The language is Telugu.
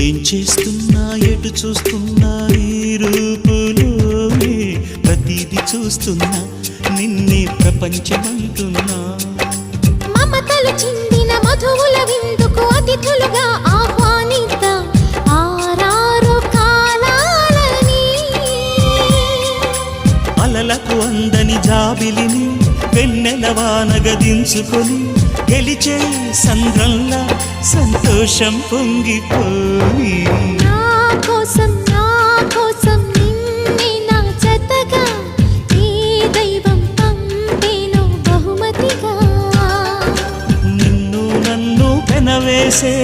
ఏం చేస్తున్నా? ఎటు చూస్తున్నా? ఈ రూపులోనే ప్రతిదీ చూస్తున్నా. నిన్నే ప్రపంచమంటున్నా. మమతలు చిందిన మధువుల విందుకు అతిథులుగా అలలకు అందని జాబిలిని వెన్నెల వానగదించుకొని గెలిచే సంద్రంలా సంతోషం పొంగిపోయి నిన్నే పెనవేసే